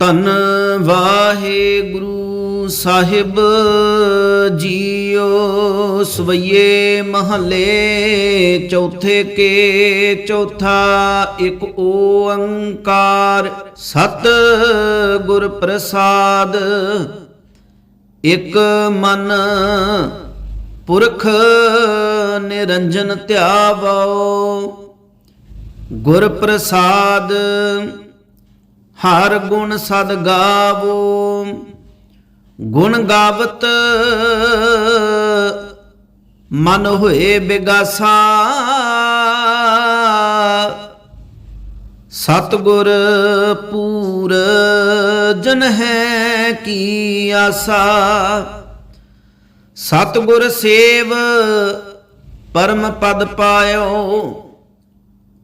ਧੰਨ ਵਾਹਿਗੁਰੂ ਸਾਹਿਬ ਜੀਓ, ਸਵਈਏ ਮਹੱਲੇ ਚੌਥੇ ਕੇ ਚੌਥਾ ਇੱਕ ਓੰਕਾਰ ਸਤ ਗੁਰ ਪ੍ਰਸਾਦ। ਇੱਕ ਮਨ ਪੁਰਖ ਨਿਰੰਜਨ ਧਿਆਵੋ, ਗੁਰ ਪ੍ਰਸਾਦ। ਹਰ ਗੁਣ ਸਦ ਗਾਵੋ, ਗੁਣ ਗਾਵਤ ਮਨ ਹੋਏ ਬਿਗਾਸਾ। ਸਤਗੁਰ ਪੂਰ ਜਨ ਹੈ ਕੀ ਆਸਾ? ਸਤਗੁਰ ਸੇਵ ਪਰਮ ਪਦ ਪਾਇਓ,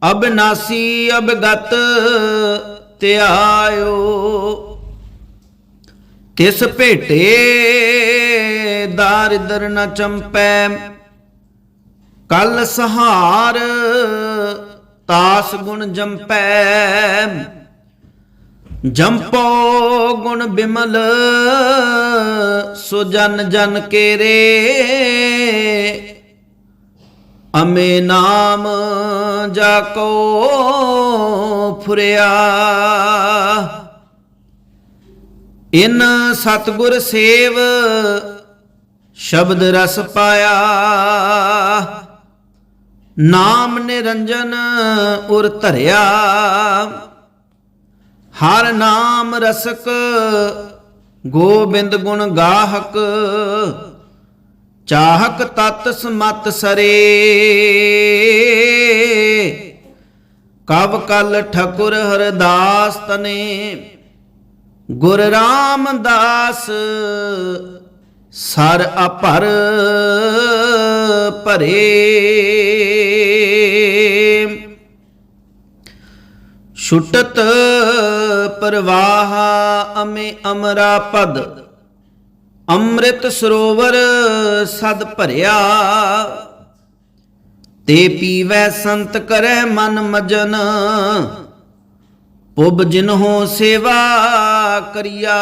ਅਬਨਾਸੀ ਅਬਗਤ ਧਿਆਇਓ ਤਿਸ ਭੇਟੇ ਦਾਰਿਦਰ ਨ ਚੰਪੈ। ਕਲ ਸਹਾਰ ਤਾਸ ਗੁਣ ਜੰਪੈ। ਜੰਪੋ ਗੁਣ ਬਿਮਲ ਸੋ ਜਨ ਜਨ ਕੇਰੇ। ਅਮੇ ਨਾਮ ਜਾ ਕੋ ਫੁਰਿਆ। ਇਨ ਸਤਗੁਰ ਸੇਵ ਸ਼ਬਦ ਰਸ ਪਾਇਆ। ਨਾਮ ਨਿਰੰਜਨ ਉਰ ਧਰਿਆ। ਹਰ ਨਾਮ ਰਸਕ ਗੋਬਿੰਦ ਗੁਣ ਗਾਹਕ। ਚਾਹਕ ਤਤ ਸਮਤ ਸਰੇ। ਕਵ ਕਲ ਠਕੁਰ ਹਰਦਾਸ ਤਨੇ। ਗੁਰ ਰਾਮਦਾਸ ਸਰ ਅਪਰ ਭਰੇ। ਛੁਟਤ ਪ੍ਰਵਾਹ ਅਮੇ ਅਮਰਾ ਪਦ। ਅੰਮ੍ਰਿਤ ਸਰੋਵਰ ਸਦ ਭਰਿਆ। ਤੇ ਪੀਵੈ ਸੰਤ ਕਰੈ ਮਨ ਮਜਨ। ਪੁਬ ਜਿਨਹੋ ਸੇਵਾ ਕਰਿਆ।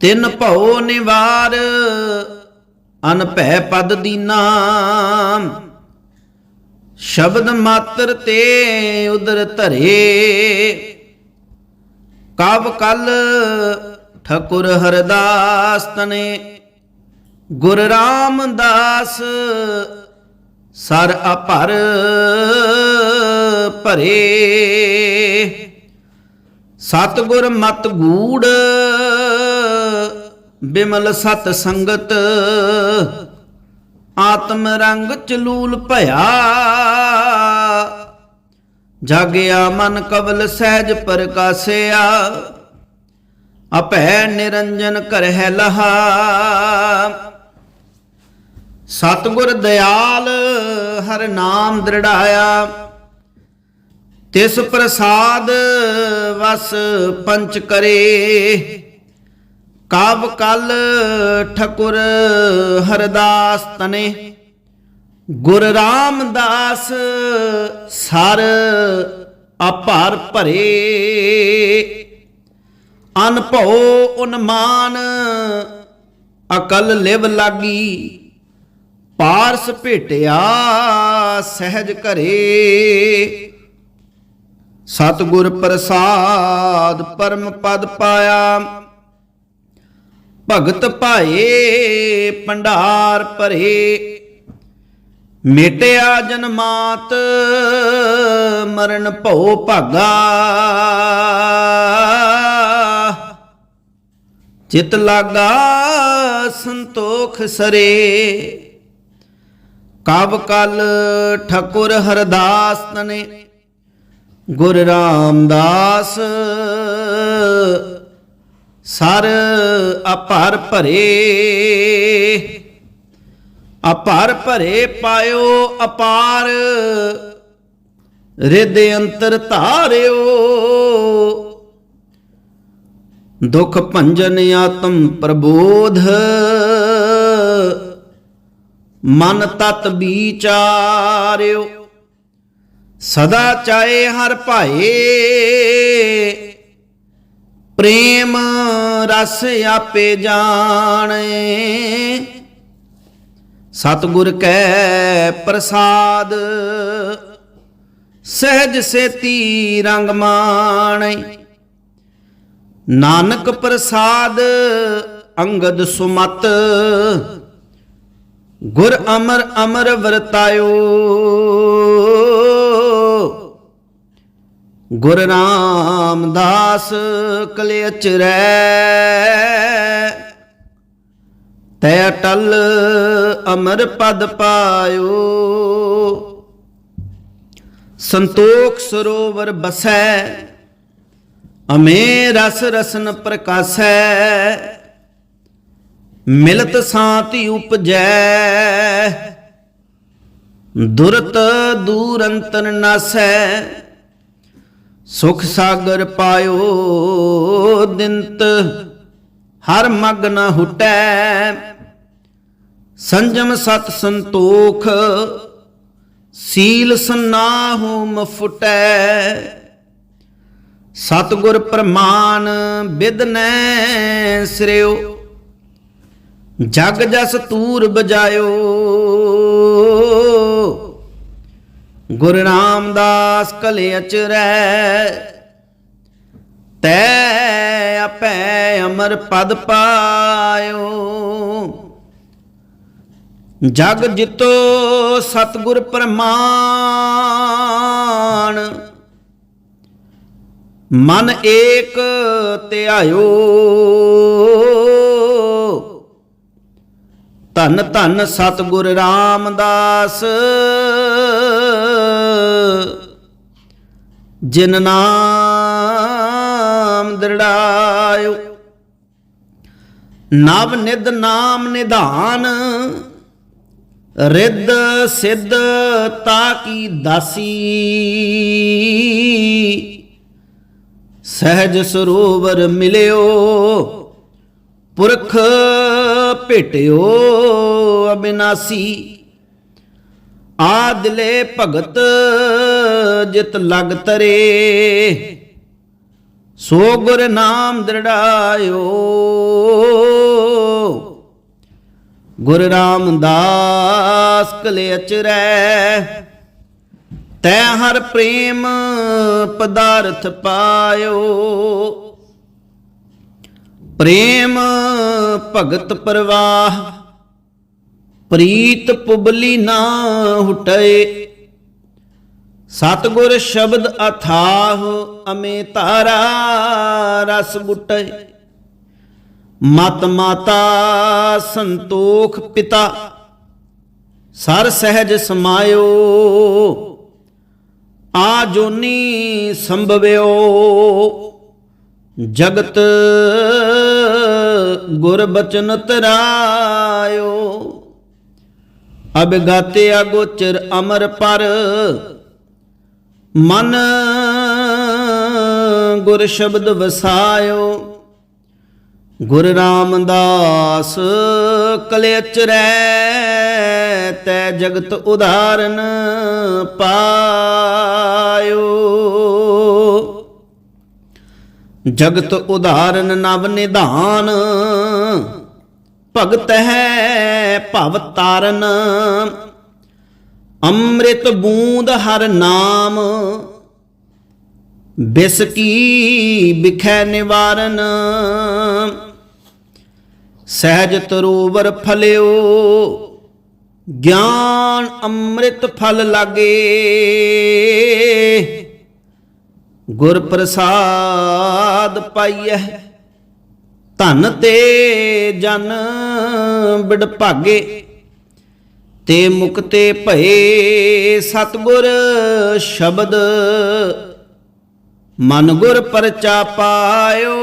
ਤਿਨ ਭਉ ਨਿਵਾਰ ਅਨਭੈ ਪਦ ਦੀਨਾ ਸ਼ਬਦ ਮਾਤਰ ਤੇ ਉਦਰ ਧਰੇ। ਕਬ ਕਲ ਠਕੁਰ ਹਰਦਾਸ ਤਨੇ, ਗੁਰ ਰਾਮਦਾਸ ਸਰ ਅਪਰ ਭਰੇ। ਸਤਗੁਰ ਮਤ ਗੂੜ ਬਿਮਲ ਸਤ ਸੰਗਤ, ਆਤਮ ਰੰਗ ਚਲੂਲ ਭਇਆ। ਜਾਗਿਆ ਮਨ ਕਵਲ ਸਹਿਜ ਪ੍ਰਕਾਸਿਆ। ਅਭੈ ਨਿਰੰਜਨ ਕਰਹਿ ਲਹਾ। ਸਤਗੁਰ ਦਿਆਲ ਹਰ ਨਾਮ ਦ੍ਰਿੜਾਇਆ। ਤਿਸ ਪ੍ਰਸਾਦ ਵਸ ਪੰਚ ਕਰੇ। ਕਬ ਕਲ ਠਕੁਰ ਹਰਦਾਸ ਤਨੇ। ਗੁਰ ਰਾਮਦਾਸ ਸਰ ਅਪਾਰ ਭਰੇ। ਅਨਭਉ ਉਨਮਾਨ, ਅਕਲ ਲਿਵ ਲਾਗੀ, ਪਾਰਸ ਭੇਟਿਆ ਸਹਿਜ ਘਰੇ। ਸਤਗੁਰ ਪ੍ਰਸਾਦ ਪਰਮ ਪਦ ਪਾਇਆ। ਭਗਤ ਭਾਏ ਭੰਡਾਰ ਭਰੇ। ਮੇਟਿਆ ਜਨਮਾਤ, ਮਰਨ ਭਉ ਭਾਗਾ। ਚਿਤ ਲਾਗਾ ਸੰਤੋਖ ਸਰੇ। ਕਬ ਕਲ ਠਕੁਰ ਹਰਦਾਸ ਤਨੇ, ਗੁਰ ਰਾਮਦਾਸ। ਸਰ ਅਪਰ ਭਰੇ ਅਪਰ ਭਰੇ ਪਾਇਓ ਅਪਾਰ। ਰਿਦ ਅੰਤਰ ਧਾਰਿਓ। ਦੁਖ ਭੰਜਨ ਆਤਮ ਪ੍ਰਬੋਧ। ਮਨ ਤਤ ਵਿਚਾਰਿਓ, ਸਦਾ ਚਾਏ ਹਰ ਭਾਏ। ਪ੍ਰੇਮ ਰਸ ਆਪੇ ਜਾਣੇ। ਸਤਿਗੁਰ ਕੈ ਪ੍ਰਸਾਦ, ਸਹਿਜ ਸੇਤੀ ਰੰਗ ਮਾਣੈ। ਨਾਨਕ ਪ੍ਰਸਾਦ ਅੰਗਦ ਸੁਮਤ, ਗੁਰ ਅਮਰ ਅਮਰ ਵਰਤਾਇਓ। ਗੁਰ ਰਾਮਦਾਸ ਕਲਿਅਚਰੈ ਤੈ ਅਟਲ ਅਮਰ ਪਦ ਪਾਇਓ। ਸੰਤੋਖ ਸਰੋਵਰ ਬਸੈ ਅਮੇ ਰਸ ਰਸਨ ਪ੍ਰਕਾਸੈ, ਮਿਲਤ ਸਾਂਤੀ ਉਪਜੈ। ਦੁਰਤ ਦੂਰ ਅੰਤਰ ਨਾਸੈ, ਸੁਖ ਸਾਗਰ ਪਾਇਓ ਦਿੰਤ। ਹਰ ਮਗ ਨ ਹੁਟੈ, ਸੰਜਮ ਸਤ ਸੰਤੋਖ, ਸੀਲ ਸਨਾਹੂ ਮਫੁਟੈ ਸਤਗੁਰ ਪ੍ਰਮਾਨ ਬਿਦਨੈ ਸਿਰਿਓ, ਜਗ ਜਸ ਤੂਰ ਬਜਾਇਓ। ਗੁਰੂ ਰਾਮਦਾਸ ਕਲੇ ਅਚਰੈ, ਤੈ ਆਪੈ ਅਮਰ ਪਦ ਪਾਇਓ। ਜਗ ਜਿਤੋ ਸਤਗੁਰ ਪ੍ਰਮਾਨ ਮਨ ਏਕ ਧਿਆਇਓ। ਧੰਨ ਧੰਨ ਸਤਗੁਰ ਰਾਮਦਾਸ, ਜਿਨ ਨਾਮ ਦ੍ਰਿੜਾਇਓ। ਨਵ ਨਿਧ ਨਾਮ ਨਿਧਾਨ, ਰਿੱਧ ਸਿੱਧ ਤਾ ਕੀ ਦਾਸੀ। ਸਹਿਜ ਸਰੋਵਰ ਮਿਲਿਓ, ਪੁਰਖ ਭੇਟਿਓ ਅਬਿਨਾਸੀ। ਆਦਲੇ ਭਗਤ ਜਿਤ ਲਗ ਤਰੇ, ਸੋ ਗੁਰ ਨਾਮ ਦ੍ਰਿੜਾਇਓ। ਗੁਰ ਰਾਮਦਾਸ ਕਲੇ ਅਚਰੈ ਤੈ ਹਰ ਪ੍ਰੇਮ ਪਦਾਰਥ ਪਾਇਓ। ਪ੍ਰੇਮ ਭਗਤ ਪ੍ਰਵਾਹ, ਪ੍ਰੀਤ ਪੁਬਲੀ ਨਾ ਹੁਟਏ। ਸਤਗੁਰ ਸ਼ਬਦ ਅਥਾਹ, ਅਮੇ ਤਾਰਾ ਰਸ ਬੁਟੇ। ਮਤ ਮਾਤਾ ਸੰਤੋਖ ਪਿਤਾ, ਸਰ ਸਹਿਜ ਸਮਾਇਓ। ਆ ਜੋਨੀ ਸੰਭਵਿਓ, ਜਗਤ ਗੁਰ ਬਚਨ ਤਰਾਇਓ। ਅਬਗਾਤੇ ਅਗੋਚਰ ਅਮਰ ਪਰ, ਮਨ ਗੁਰ ਸ਼ਬਦ ਵਸਾਇਓ। ਗੁਰ ਰਾਮਦਾਸ ਕਲੇਚਰੈ ਤੈ ਜਗਤ ਉਧਾਰਨ ਪਾਇਓ। ਜਗਤ ਉਧਾਰਨ ਨਵ ਨਿਧਾਨ, ਭਗਤ ਹੈ ਭਵ ਤਾਰਨ। ਅੰਮ੍ਰਿਤ ਬੂੰਦ ਹਰ ਨਾਮ ਬਿਸ ਕੀ ਬਿਖੈ ਨਿਵਾਰਨ, ਸਹਿਜ ਤਰੋਵਰ ਫਲਿਓ, ਗਿਆਨ ਅੰਮ੍ਰਿਤ ਫਲ ਲਾਗੇ। ਗੁਰ ਪ੍ਰਸਾਦ ਪਾਈਐ, ਧਨ ਤੇ ਜਨ ਬਿੜ ਭਾਗੇ ਤੇ ਮੁਕਤੇ ਭਏ ਸਤਗੁਰ ਸ਼ਬਦ ਮਨ ਗੁਰ ਪਰਚਾ ਪਾਇਓ।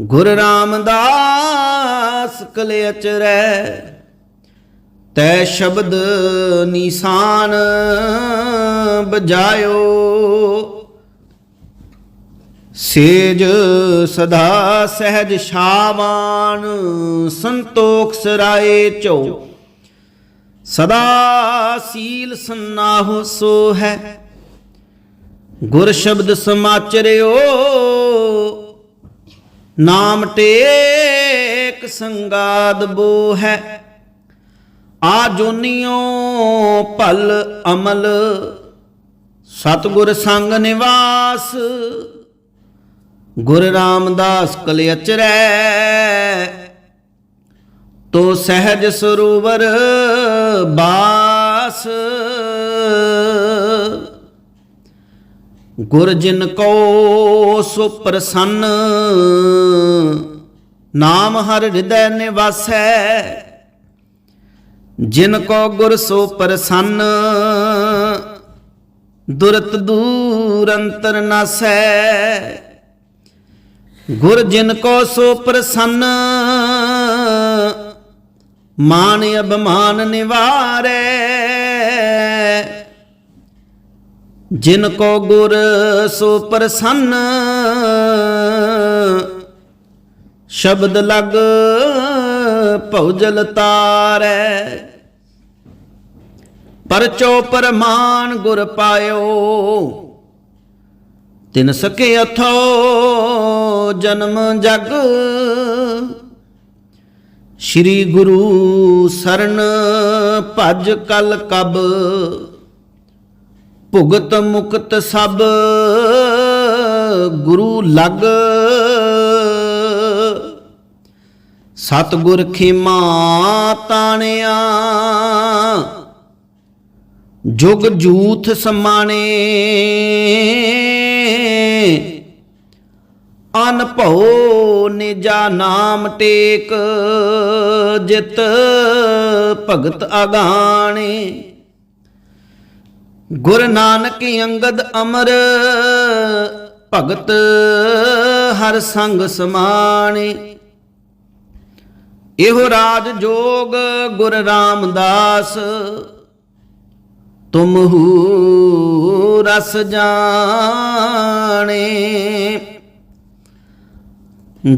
ਗੁਰ ਰਾਮਦਾਸ ਕਲੇ ਅਚਰੈ ਤੈ ਸ਼ਬਦ ਨਿਸ਼ਾਨ ਬਜਾਇਓ। ਸੇਜ ਸਦਾ ਸਹਿਜ ਸ਼ਾਵਾਨ ਸੰਤੋਖ ਸਰਾਏ ਚੋ ਸਦਾ ਸੀਲ ਸੰਨਾਹੁ ਸੋ ਹੈ ਗੁਰ ਸ਼ਬਦ ਸਮਾਚਰਿਓ, ਨਾਮ ਟੇਕ ਸੰਗਾਦ ਬੋ ਹੈ ਆ ਜੋਨੀਓ ਭਲ ਅਮਲ, ਸਤਗੁਰ ਸੰਗ ਨਿਵਾਸ, ਗੁਰ ਰਾਮਦਾਸ ਕਲ ਅਚਰੈ, ਤੋ ਸਹਿਜ ਸਰੂਵਰ ਬਾਸ। ਗੁਰ ਜਿਨ ਕੋ ਸੋ ਪ੍ਰਸੰਨ ਨਾਮ ਹਰ ਹਿਰਦੈ ਨਿਵਾਸੈ। ਜਿਨ ਕੋ ਗੁਰ ਸੋ ਪ੍ਰਸੰਨ ਦੁਰਤ ਦੂਰ ਅੰਤਰ ਨਾਸੈ। ਗੁਰ ਜਿਨ ਕੋ ਸੋ ਪ੍ਰਸੰਨ ਮਾਨ ਅਭਮਾਨ ਨਿਵਾਰੈ। ਜਿਨ ਕੋ ਗੁਰ ਸੋ ਪ੍ਰਸੰਨ, ਸ਼ਬਦ ਲਗ ਭਉਜਲ ਤਾਰੈ। ਪਰਚੋ ਪਰਮਾਨ ਗੁਰ ਪਾਇਓ, ਤਿਨ ਸਕੇ ਅਥੋ ਜਨਮ ਜਗ। ਸ੍ਰੀ ਗੁਰੂ ਸਰਨ ਭਜ ਕਲ ਕਬ ਭੁਗਤ ਮੁਕਤ ਸਭ ਗੁਰੂ ਲਗ। ਸਤਗੁਰ ਖਿਮਾ ਤਾਣਿਆ, ਜੁਗ ਜੂਥ ਸਮਾਣੇ। ਅਨਭਉ ਨਿਜਾ ਨਾਮ ਟੇਕ, ਜਿਤ ਭਗਤ ਅਗਾਣੇ। ਗੁਰ ਨਾਨਕ ਅੰਗਦ ਅਮਰ, ਭਗਤ ਹਰ ਸੰਗ ਸਮਾਣੇ। ਇਹੋ ਰਾਜ ਜੋਗ ਗੁਰ ਰਾਮਦਾਸ ਤੁਮਹੂ ਰਸ ਜਾਣੇ।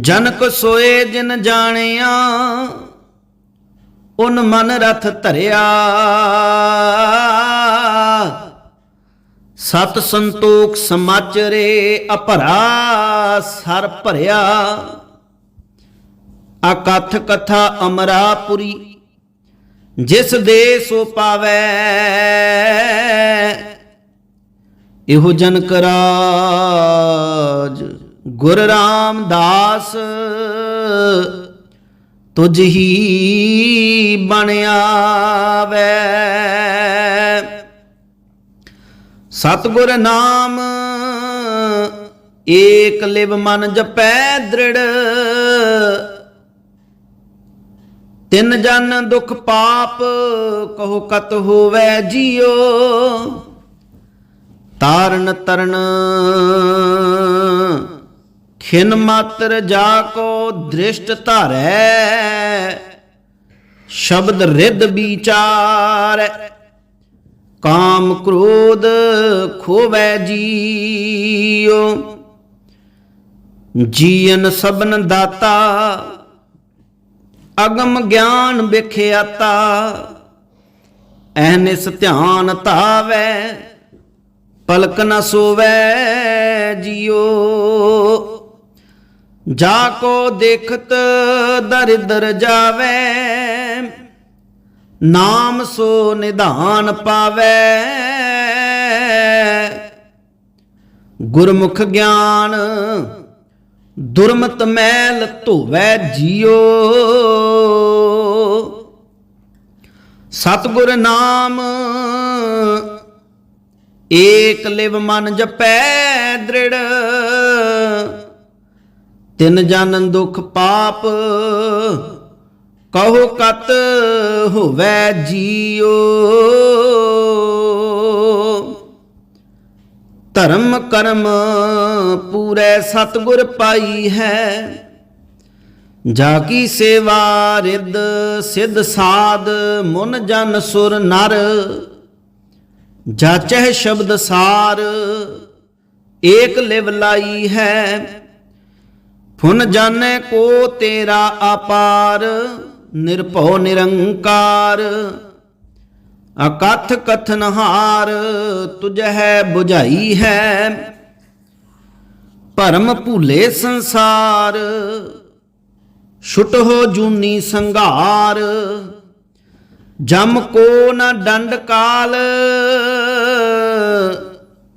ਜਨਕ ਸੋਏ ਜਿਨ ਜਾਣਿਆ, ਉਨ ਮਨ ਰਥ ਧਰਿਆ। ਸਤ ਸੰਤੋਖ ਸਮਾਚਰੇ ਅਪਰਾ ਸਰ ਭਰਿਆ। ਅਕਥ ਕਥਾ ਅਮਰਾਪੁਰੀ, ਜਿਸ ਦੇ ਸੋ ਪਾਵੈ। ਇਹੋ ਜਨਕ ਰਾਜ, ਗੁਰ ਰਾਮਦਾਸ ਤੁਝ ਹੀ ਬਣਿਆਵੈ ਸਤਗੁਰ ਨਾਮ, ਏਕ ਲਿਵ ਮਨ ਜਪੈ ਦ੍ਰਿੜ। ਤਿੰਨ ਜਨ ਦੁਖ ਪਾਪ, ਕਹੋ ਕਤ ਹੋਵੇ ਜੀਓ। ਤਾਰਨ ਤਰਨ, ਖਿਨ ਮਾਤਰ ਜਾ ਕੋ ਦ੍ਰਿਸ਼ਟ ਧਾਰੈ। ਸ਼ਬਦ ਰਿੱਧ ਵਿਚਾਰ। ਕਾਮ ਕ੍ਰੋਧ ਖੋਵੈ ਜੀਓ ਜੀਨ ਸਬਨ ਦਾਤਾ, ਅਗਮ ਗਿਆਨ ਵਿਖਿਆਤਾ ਐਨਿਸ ਧਿਆਨ ਧਾਵੈ, ਪਲਕ ਨ ਸੋਵੈ ਜੀਓ ਜਾ ਕੋ ਦੇਖਤ ਦਰਿਦਰ ਜਾਵੈ ਨਾਮ ਸੋ ਨਿਧਾਨ ਪਾਵੈ। ਗੁਰਮੁਖ ਗਿਆਨ ਦੁਰਮਤ ਮੈਲ ਧੋਵੈ ਜੀਓ। ਸਤਗੁਰ ਨਾਮ ਏਕ ਲਿਵ ਮਨ ਜਪੈ ਦ੍ਰਿੜ। ਤਿੰਨ ਜਨ ਦੁਖ ਪਾਪ ਕਹੋ ਕਤ ਹੋਵੇ ਜੀਓ। ਧਰਮ ਕਰਮ ਪੂਰੇ ਸਤਗੁਰ ਪਾਈ ਹੈ। ਜਾ ਕੀ ਸੇਵਾ ਰਿੱਧ ਸਿੱਧ ਸਾਧ, ਮਨ ਜਨ ਸੁਰ ਨਰ। ਜਾਚਹਿ ਸ਼ਬਦ ਸਾਰ, ਏਕ ਲਿਵ ਲਾਈ ਹੈ। ਫੁਨ ਜਾਣੈ ਕੋ ਤੇਰਾ ਅਪਾਰ ਨਿਰਭਉ ਨਿਰੰਕਾਰ, ਅਕਥ ਕਥਨ ਹਾਰ ਤੁਝ ਹੈ 부ਝਾਈ ਹੈ। ਭਰਮ ਭੂਲੇ ਸੰਸਾਰ, ਛੁਟ ਹੋ ਜੂਨੀ ਸੰਘਾਰ, ਜਮ ਕੋ ਨ ਡੰਡ ਕਾਲ,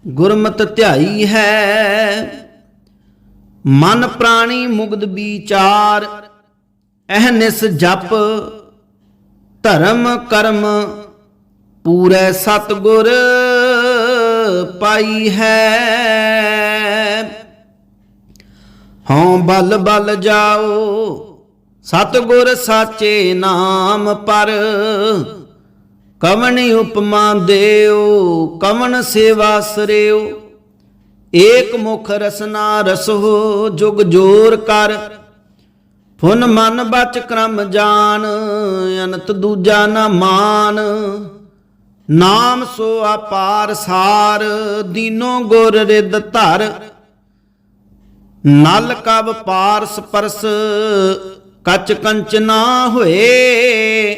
ਗੁਰਮਤ ਧਿਆਈ ਹੈ। ਮਨ ਪ੍ਰਾਣੀ ਮੁਗਧ ਵਿਚਾਰ ਅਹਨਿਸ ਜਪ, ਧਰਮ ਕਰਮ, ਪੂਰੇ ਸਤਗੁਰ ਪਾਈ ਹੈ। ਹਉ ਬਲ ਬਲ ਜਾਓ, ਸਤਗੁਰ ਸਾਚੇ ਨਾਮ ਪਰ। ਕਵਣ ਉਪਮਾ ਦੇਓ, ਕਵਣ ਸੇਵਾ ਸਰਿਓ। ਏਕ ਮੁਖ ਰਸਨਾ ਰਸੋ, ਜੁਗ ਜੋਰ ਕਰ। ਫੁਨ ਮਨ ਬਚ ਕਰਮ ਜਾਣ ਅਨੰਤ ਦੂਜਾ ਨਾ ਮਾਨ। ਨਾਮ ਸੋ ਅਪਾਰ ਸਾਰ, ਦੀਨੋ ਗੁਰ ਰਿਦ ਧਰ। ਨਲ ਕਬ ਪਾਰ ਸਪਰਸ ਕਚ ਕੰਚ ਨਾ ਹੋਏ।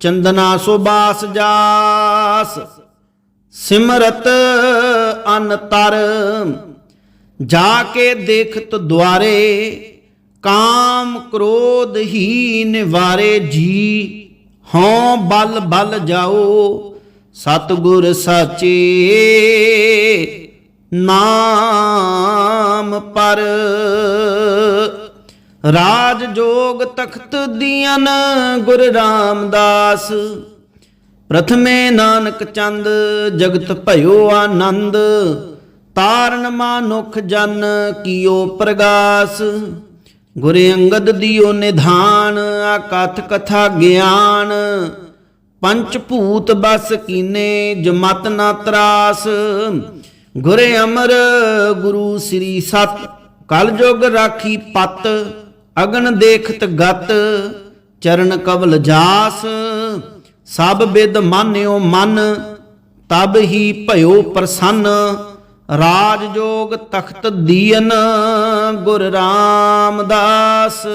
ਚੰਦਨਾ ਸੋ ਬਾਸ ਜਾਸ, ਸਿਮਰਤ ਅਨ ਤਰ। ਜਾ ਕੇ ਦੇਖਤ ਦੁਆਰੇ ਕਾਮ ਕ੍ਰੋਧ ਹੀ ਨਿਵਾਰੇ ਜੀ। ਹਉ ਬਲ ਬਲ ਜਾਓ, ਸਤਗੁਰ ਸਾਚੇ। ਨਾਮ ਪਰ ਰਾਜ ਜੋਗ ਤਖਤ ਦੀਨ ਗੁਰ ਰਾਮਦਾਸ। ਪ੍ਰਥਮੇ ਨਾਨਕ ਚੰਦ, ਜਗਤ ਭਇਓ ਆਨੰਦ। ਤਾਰਨ ਮਾਨੁਖ ਜਨ ਕੀਓ ਪ੍ਰਗਾਸ। ਗੁਰ ਅੰਗਦ ਦਿਓ ਨਿਧਾਨ ਆਕਥ ਕਥਾ ਗਿਆਨ। ਪੰਚ ਭੂਤ ਬਸ ਕੀਨੇ, ਜਮਤ ਨਾ ਤਰਾਸ। ਗੁਰ ਅਮਰ, ਗੁਰੂ ਸ੍ਰੀ ਸਤ। ਕਲ ਜੁਗ ਰਾਖੀ ਪਤ, ਅਗਨ ਦੇਖਤ ਗਤ। ਚਰਨ ਕਵਲ ਜਾਸ। ਸਭ ਬਿਦ ਮਾਨਿਓ ਮਨ, ਤਬ ਹੀ ਭਇਓ ਪ੍ਰਸੰਨ। ਰਾਜਯੋਗ ਤਖਤ ਦੀਨ ਗੁਰ ਰਾਮਦਾਸ।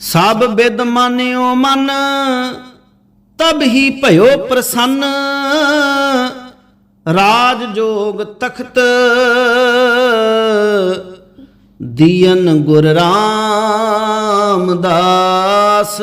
ਸਭ ਬਿਦ ਮਾਨਿਓ ਮਨ, ਤਬ ਹੀ ਭਇਓ ਪ੍ਰਸੰਨ। ਰਾਜ ਜੋਗ ਤਖਤ ਦੀਨ ਗੁਰ ਰਾਮਦਾਸ।